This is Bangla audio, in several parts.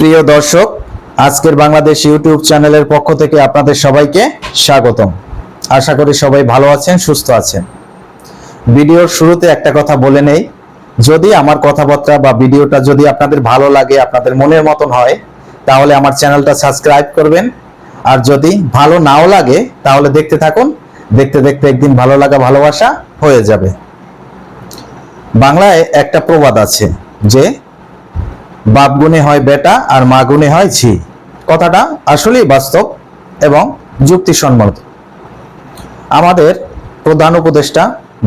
প্রিয় দর্শক, আজকের বাংলাদেশ ইউটিউব চ্যানেলের পক্ষ থেকে আপনাদের সবাইকে স্বাগতম। আশা করি সবাই ভালো আছেন, সুস্থ আছেন। ভিডিওর শুরুতে একটা কথা বলে নেই, যদি আমার কথাবার্তা বা ভিডিওটা যদি আপনাদের ভালো লাগে, আপনাদের মনের মতন হয়, তাহলে আমার চ্যানেলটা সাবস্ক্রাইব করবেন। আর যদি ভালো নাও লাগে, তাহলে দেখতে থাকুন, দেখতে দেখতে একদিন ভালো লাগা, ভালোবাসা হয়ে যাবে। বাংলায় একটা প্রবাদ আছে যে বাপ গুণে হয় বেটা আর মা গুণে হয় ঝি। কথাটা আসলেই বাস্তব এবং যুক্তিসম্মত। আমাদের প্রধান উপদেষ্টা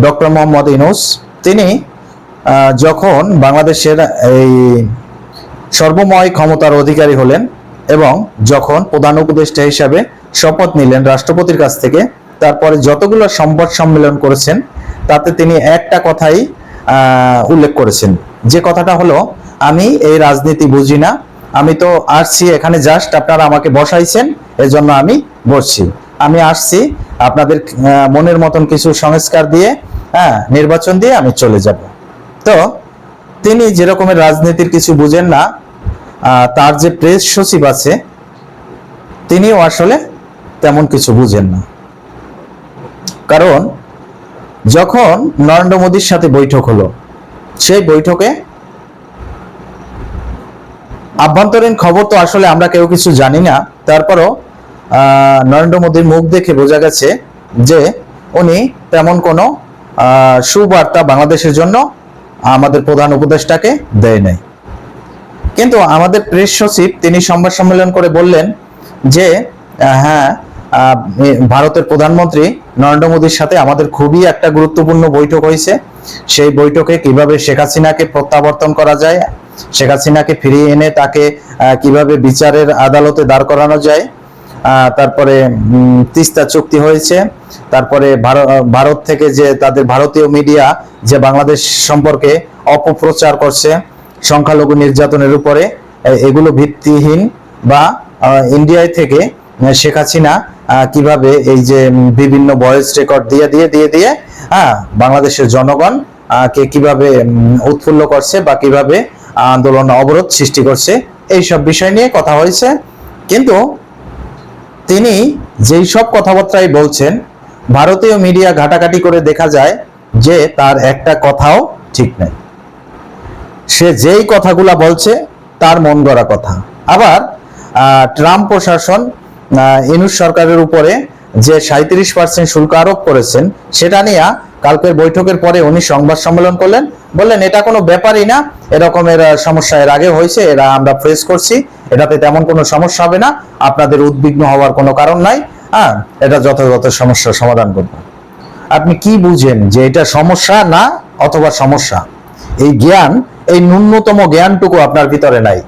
ডক্টর মোহাম্মদ ইনুস তিনি যখন বাংলাদেশের এই সর্বময় ক্ষমতার অধিকারী হলেন এবং যখন প্রধান উপদেষ্টা হিসাবে শপথ নিলেন রাষ্ট্রপতির কাছ থেকে, তারপরে যতগুলো সম্পদ সম্মেলন করেছেন, তাতে তিনি একটা কথাই উল্লেখ করেছেন। যে কথাটা হলো আমি এই রাজনীতি বুঝি না। আমি তো আসছি এখানে জাস্ট আপনারা আমাকে বসাইছেন, এজন্য আমি বসছি। আমি আসছি আপনাদের মনের মতন কিছু সংস্কার দিয়ে হ্যাঁ নির্বাচন দিয়ে আমি চলে যাব। তো তিনি যেরকমের রাজনীতির কিছু বুঝেন না তার যে প্রেস সচিব আছে, তিনিও আসলে তেমন কিছু বুঝেন না। কারণ যখন নরেন্দ্র মোদীর সাথে বৈঠক হলো, সেই বৈঠকে আভ্যন্তরীণ খবর তো আসলে আমরা কেউ কিছু জানি না। তারপরও নরেন্দ্র মোদীর মুখ দেখে বোঝা গেছে যে উনি তেমন কোনো সুবার্তা বাংলাদেশের জন্য আমাদের প্রধান উপদেষ্টাকে দেয় নাই। কিন্তু আমাদের প্রেস সচিব তিনি সংবাদ সম্মেলন করে বললেন যে হ্যাঁ ভারতের প্রধানমন্ত্রী নরেন্দ্র মোদীর সাথে আমাদের খুবই একটা গুরুত্বপূর্ণ বৈঠক হয়েছে। সেই বৈঠকে কীভাবে শেখ হাসিনাকে প্রত্যাবর্তন করা যায়, শেখ হাসিনাকে ফিরিয়ে এনে তাকে কীভাবে বিচারের আদালতে দাঁড় করানো যায় তারপরে তিস্তা চুক্তি হয়েছে, তারপরে ভার- ভারত থেকে যে তাদের ভারতীয় মিডিয়া যে বাংলাদেশ সম্পর্কে অপপ্রচার করছে, সংখ্যালঘু নির্যাতনের উপরে এগুলো ভিত্তিহীন বা ইন্ডিয়ায় থেকে শেখ হাসিনা কীভাবে এই যে বিভিন্ন ভয়েস রেকর্ড দিয়ে দিয়ে দিয়ে দিয়ে হ্যাঁ বাংলাদেশের জনগণ কে কীভাবে উৎফুল্ল করছে বা কীভাবে আন্দোলন অবরোধ সৃষ্টি করছে এই সব বিষয় নিয়ে কথা হয়েছে। কিন্তু তিনি যেই সব কথাবার্তাই বলছেন, ভারতীয় মিডিয়া ঘাটাঘাটি করে দেখা যায় যে তার একটা কথাও ঠিক নাই। সে যেই কথাগুলা বলছে, তার মন গড়া কথা। আবার ট্রাম্প প্রশাসন ইনুস সরকারের উপরে যে সাঁত্রিশ পার্সেন্ট শুল্ক আরোপ করেছেন, সেটা নিয়ে কালকের বৈঠকের পরে উনি সংবাদ সম্মেলন করলেন। বললেন, এটা কোনো ব্যাপারই না। এরকমের সমস্যা এর আগে হয়েছে এরা আমরা ফেস করছি। এটাতে তেমন কোনো সমস্যা হবে না। আপনাদের উদ্বিগ্ন হওয়ার কোনো কারণ নাই। হ্যাঁ এটা যথাযথ সমস্যার সমাধান করব। আপনি কি বুঝেন যে এটা সমস্যা না অথবা সমস্যা? এই জ্ঞান, এই ন্যূনতম জ্ঞানটুকু আপনার ভিতরে নাই।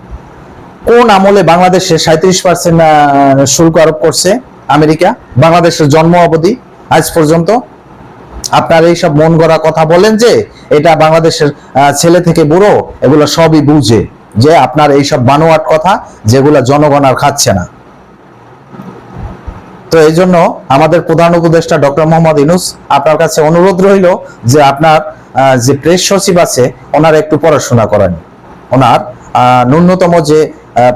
কোন আমলে বাংলাদেশে সাঁত্রিশ পার্সেন্ট শুল্ক আরোপ করছে আমেরিকা? বাংলাদেশের জন্ম অবধি, আজ পর্যন্ত। আপনার এই সব মন গড়া কথা বলেন যে, এটা বাংলাদেশের ছেলে থেকে বুড়ো, এগুলো সবই বুঝে যে আপনার এই সব বানোয়াট কথা যেগুলো জনগণ আর খাচ্ছে না। তো এই জন্য আমাদের প্রধান উপদেষ্টা ডক্টর মোহাম্মদ ইনুস আপনার কাছে অনুরোধ রইল যে আপনার যে প্রেস সচিব আছে, ওনার একটু পড়াশোনা করেন। ওনার ন্যূনতম যে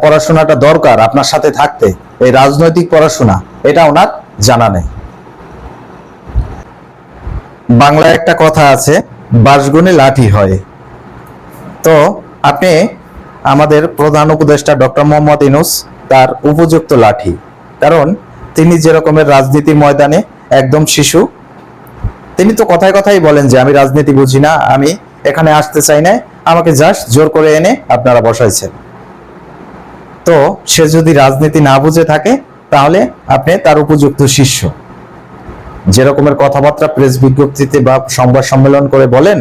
পড়াশোনাটা দরকার আপনার সাথে থাকতে। এই রাজনৈতিক পড়াশোনা, এটা ওনার জানা নেই। বাংলায় একটা কথা আছে বাসগুনে লাঠি হয়। তো আপনি আমাদের প্রধান উপদেষ্টা ডক্টর মোহাম্মদ ইনুস তার উপযুক্ত লাঠি। কারণ তিনি যেরকমের রাজনীতি ময়দানে একদম শিশু। তিনি তো কথায় কথাই বলেন যে, আমি রাজনীতি বুঝি না, আমি এখানে আসতে চাই না আমাকে জাস্ট জোর করে এনে আপনারা বসাইছেন। তো সে যদি রাজনীতি না বুঝে থাকে, তাহলে আপনি তার উপযুক্ত শিষ্য। যে রকমের কথাবার্তা প্রেস বিজ্ঞপ্তিতে বা সংবাদ সম্মেলন করে বলেন,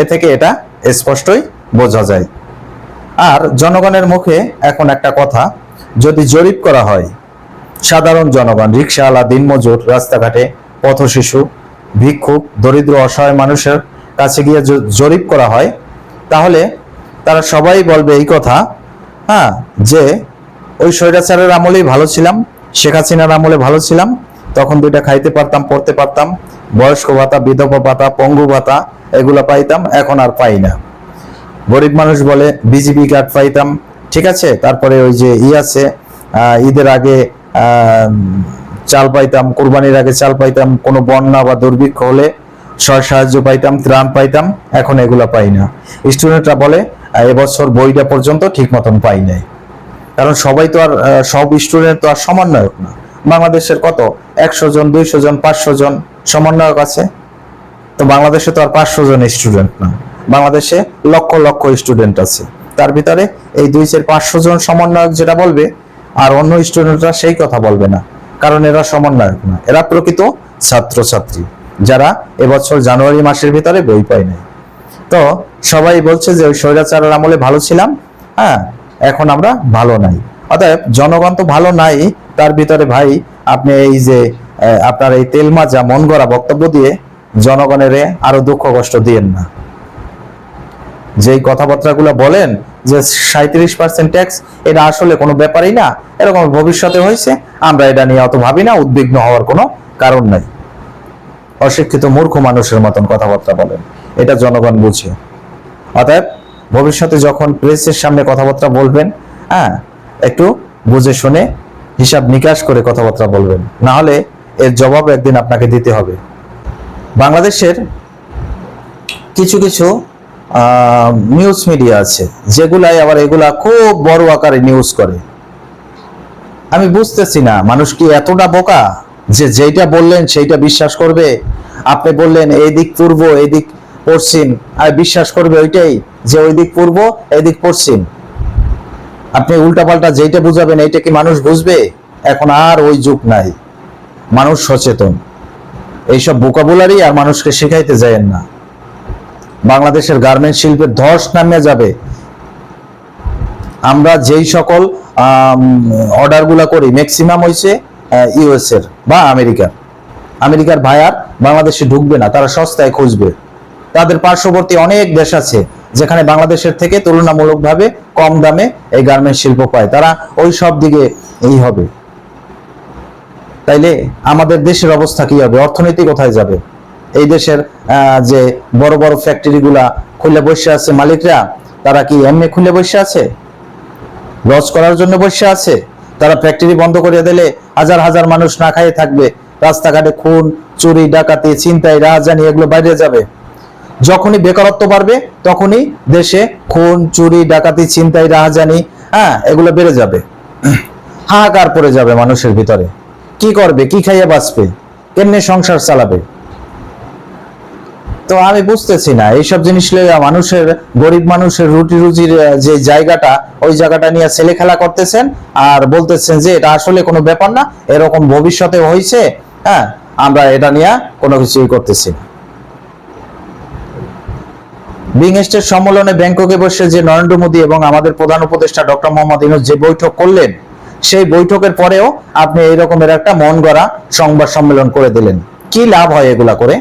এ থেকে এটা স্পষ্টই বোঝা যায়। আর জনগণের মুখে এখন একটা কথা, যদি জরিপ করা হয়, সাধারণ জনগণ রিক্সাওয়ালা দিনমজুর, রাস্তাঘাটে পথশিশু, ভিক্ষুক, দরিদ্র, অসহায় মানুষের কাছে গিয়ে জরিপ করা হয়, তাহলে তারা সবাই বলবে এই কথা হ্যাঁ যে ওই স্বৈরাচারের আমলেই ভালো ছিলাম, শেখ হাসিনার আমলে ভালো ছিলাম, তখন দুইটা খাইতে পারতাম, পড়তে পারতাম, বয়স্ক ভাতা, বিধবা ভাতা, পঙ্গু ভাতা, এগুলো পাইতাম, এখন আর পাই না। গরিব মানুষ বলে, বিজিবি কার্ড পাইতাম, ঠিক আছে? তারপরে ওই যে ই আছে ঈদের আগে চাল পাইতাম, কোরবানির আগে চাল পাইতাম, কোনো বন্যা বা দুর্ভিক্ষ হলে সহায় সাহায্য পাইতাম, ত্রাণ পাইতাম, এখন এগুলো পাই না। স্টুডেন্টরা বলে এবছর বইটা পর্যন্ত ঠিক মতন পাই নাই। কারণ সবাই তো আর সব স্টুডেন্ট তো আর সমন্বয়ক না। বাংলাদেশের কত? একশো জন, দুইশো জন, পাঁচশো জন সমন্বয়ক আছে। তো বাংলাদেশে তো আর পাঁচশো জন স্টুডেন্ট না। বাংলাদেশে লক্ষ লক্ষ স্টুডেন্ট আছে। তার ভিতরে এই দুই চার পাঁচশো জন সমন্বয়ক যেটা বলবে, আর অন্য স্টুডেন্টরা সেই কথা বলবে না। কারণ এরা সমন্বয়ক না। এরা প্রকৃত ছাত্রছাত্রী। যারা এবছর জানুয়ারি মাসের ভিতরে বই পায় নাই। তো সবাই বলছে যে ওই স্বৈরাচারের আমলে ভালো ছিলাম হ্যাঁ এখন আমরা ভালো নাই। অতএব জনগণ তো ভালো নাই, তার ভিতরে ভাই আপনি এই যে আপনার এই তেল মাজা মন গড়া বক্তব্য দিয়ে জনগণের আরও দুঃখ কষ্ট দিয়েন না। যেই কথাবার্তাগুলো বলেন যে সাঁত্রিশ পার্সেন্ট ট্যাক্স, এটা আসলে কোনো ব্যাপারই না, এরকম ভবিষ্যতে হয়েছে, আমরা এটা নিয়ে অত ভাবি না, উদ্বিগ্ন হওয়ার কোনো কারণ নাই। অশিক্ষিত মূর্খ মানুষের মতন কথাবার্তা বলেন। এটা জনগণ বুঝে। অতএব ভবিষ্যতে যখন প্রেসের সামনে কথাবার্তা বলবেন হ্যাঁ একটু বুঝে শুনে হিসাব নিকাশ করে কথাবার্তা বলবেন। না হলে এর জবাব একদিন আপনাকে দিতে হবে। বাংলাদেশের কিছু কিছু নিউজ মিডিয়া আছে, যেগুলাই আবার এগুলা খুব বড় আকারে নিউজ করে। আমি বুঝতেছি না, মানুষ কি এতটা বোকা? যে যেইটা বললেন সেইটা বিশ্বাস করবে। আপনি বললেন, এই দিক পূর্ব, এই দিক পশ্চিম। আর বিশ্বাস করবে ওইটাই যে ওই দিক পূর্ব, এই দিক পশ্চিম। আপনি উল্টাপাল্টা যেইটা বুঝাবেন, এইটা কি মানুষ বুঝবে? এখন আর ওই যুগ নাই। মানুষ সচেতন। এইসব বোকাবুলারি আর মানুষকে শেখাইতে যায়েন না। বাংলাদেশের গার্মেন্ট শিল্পের ধস নামে যাবে। আমরা যেই সকল অর্ডারগুলো করি ম্যাক্সিমাম হয়েছে ইউএস এর বা আমেরিকার আমেরিকার ভায়ার বাংলাদেশে ঢুকবে না, তারা সস্তায় খুঁজবে। তাদের পার্শ্ববর্তী অনেক দেশ আছে যেখানে বাংলাদেশের থেকে তুলনামূলকভাবে কম দামে এই গার্মেন্ট শিল্প পায়। তারা ওই সব দিকে এই হবে। তাইলে আমাদের দেশের অবস্থা কি হবে? অর্থনীতি কোথায় যাবে? এই দেশের যে বড় বড় ফ্যাক্টরি গুলা খুলে বসে আছে মালিকরা, তারা কি এমনি খুলে বসে আছে? লস করার জন্য বসে আছে? তারা ফ্যাক্টরি বন্ধ করে দিলে হাজার হাজার মানুষ না খাইয়ে থাকবে। রাস্তাঘাটে খুন, চুরি, ডাকাতি, ছিনতাই রাহাজানি এগুলো বাইরে যাবে। যখনই বেকারত্ব বাড়বে, তখনই দেশে খুন, চুরি, ডাকাতি, ছিনতাই রাহাজানি হ্যাঁ এগুলো বেড়ে যাবে। হাহাকার পড়ে যাবে মানুষের ভিতরে। কি করবে? কি খাইয়ে বাঁচবে? কেমনে সংসার চালাবে? তো আমি বুঝতেছি না, এইসব জিনিস মানুষের, গরিব মানুষের রুটি রুজির যে জায়গাটা, ওই জায়গাটা নিয়ে ছেলে খেলা করতেছেন আর বলতেছেন যে এটা আসলে কোনো ব্যাপার না, এরকম ভবিষ্যতে হয়েছে হ্যাঁ আমরা এটা নিয়ে কোনো কিছুই করতেছি না। বিং স্টেট সম্মেলনে ব্যাংককে বসে যে নরেন্দ্র মোদী এবং আমাদের প্রধান উপদেষ্টা ডক্টর মোহাম্মদ ইউনূস যে বৈঠক করলেন, সেই বৈঠকের পরেও আপনি এই রকমের একটা মন গড়া সংবাদ সম্মেলন করে দিলেন। কি লাভ হয় এগুলা করে?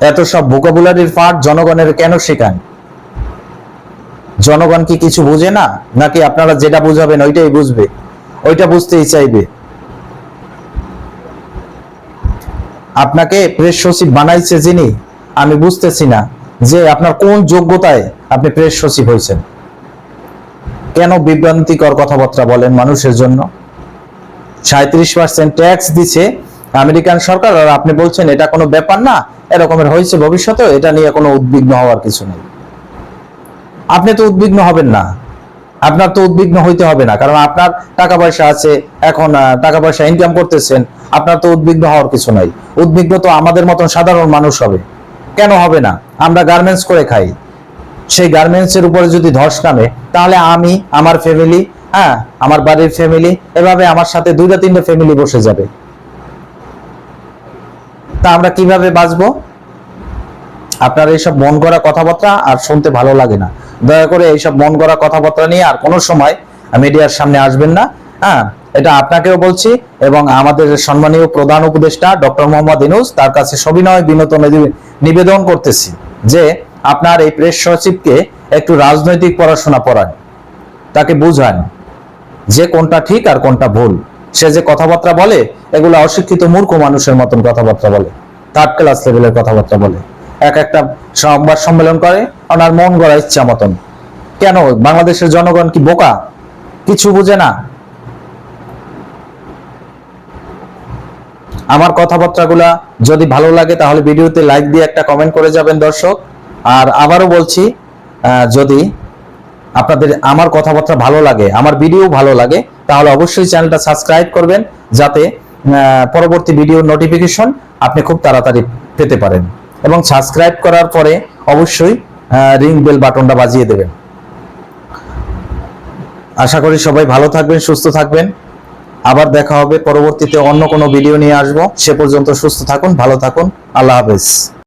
এত সব ভোকাবুলারির পাঠ জনগণের কেন শেখান? জনগণ কি কিছু বুঝে না? নাকি আপনারা যেটা বুঝাবেন ওইটাই বুঝবে? ওইটা বুঝতেই চাইবে। আপনাকে প্রেস সচিব বানাইছে যিনি, আমি বুঝতেছি না যে আপনার কোন যোগ্যতায় আপনি প্রেস সচিব হয়েছেন। কেন বিভ্রান্তিকর কথাবার্তা বলেন মানুষের জন্য? সাঁত্রিশ পার্সেন্ট ট্যাক্স দিছে আমেরিকান সরকার, আর আপনি বলছেন এটা কোনো ব্যাপার না এরকমের হয়েছে ভবিষ্যতে এটা নিয়ে কোনো উদ্বিগ্ন হওয়ার কিছু নেই। আপনি তো উদ্বিগ্ন হবেন না। আপনার তো উদ্বিগ্ন হইতে হবে না, কারণ আপনার টাকা পয়সা আছে, এখন টাকা পয়সা ইনকাম করতেছেন, আপনার তো উদ্বিগ্ন হওয়ার কিছু নাই। উদ্বিগ্ন তো আমাদের মতন সাধারণ মানুষ হবে। কেন হবে না? আমরা গার্মেন্টস করে খাই। সেই গার্মেন্টস এর উপরে যদি ধস নামে, তাহলে আমি, আমার ফ্যামিলি হ্যাঁ আমার বাড়ির ফ্যামিলি এভাবে আমার সাথে দুইটা তিনটা ফ্যামিলি বসে যাবে। তা আমরা কীভাবে বাঁচবো? আপনার এইসব মন করা কথাবার্তা আর শুনতে ভালো লাগে না। দয়া করে এইসব মন করা কথাবার্তা নিয়ে আর কোনো সময় মিডিয়ার সামনে আসবেন না। হ্যাঁ এটা আপনাকেও বলছি এবং আমাদের সম্মানীয় প্রধান উপদেষ্টা ডক্টর মোহাম্মদ ইনুস তার কাছে সবিনয় বিনত নিবেদন করতেছি যে আপনার এই প্রেস সচিবকে একটু রাজনৈতিক পড়াশোনা পড়ান। তাকে বুঝান যে কোনটা ঠিক আর কোনটা ভুল। সে যে কথাবার্তা বলে, এগুলো অশিক্ষিত মূর্খ মানুষের মতন কথাবার্তা বলে। থার্ড ক্লাস লেভেলের কথাবার্তা বলে। এক একটা সংবাদ সম্মেলন করে, ওনার মন গড়া ইচ্ছা মতন। কেন? বাংলাদেশের জনগণ কি বোকা? কিছু বুঝে না। আমার কথাবার্তাগুলা যদি ভালো লাগে, তাহলে ভিডিওতে লাইক দিয়ে একটা কমেন্ট করে যাবেন দর্শক। আর আবারও বলছি যদি আপনাদের আমার কথাবার্তা ভালো লাগে, আমার ভিডিও ভালো লাগে তাহলে অবশ্যই চ্যানেলটা সাবস্ক্রাইব করবেন যাতে পরবর্তী ভিডিওর নোটিফিকেশন আপনি খুব তাড়াতাড়ি পেতে পারেন। এবং সাবস্ক্রাইব করার পরে অবশ্যই রিং বেল বাটনটা বাজিয়ে দেবেন। আশা করি সবাই ভালো থাকবেন, সুস্থ থাকবেন। আবার দেখা হবে পরবর্তীতে অন্য কোনো ভিডিও নিয়ে আসব। সে পর্যন্ত সুস্থ থাকুন, ভালো থাকুন। আল্লাহ হাফেজ।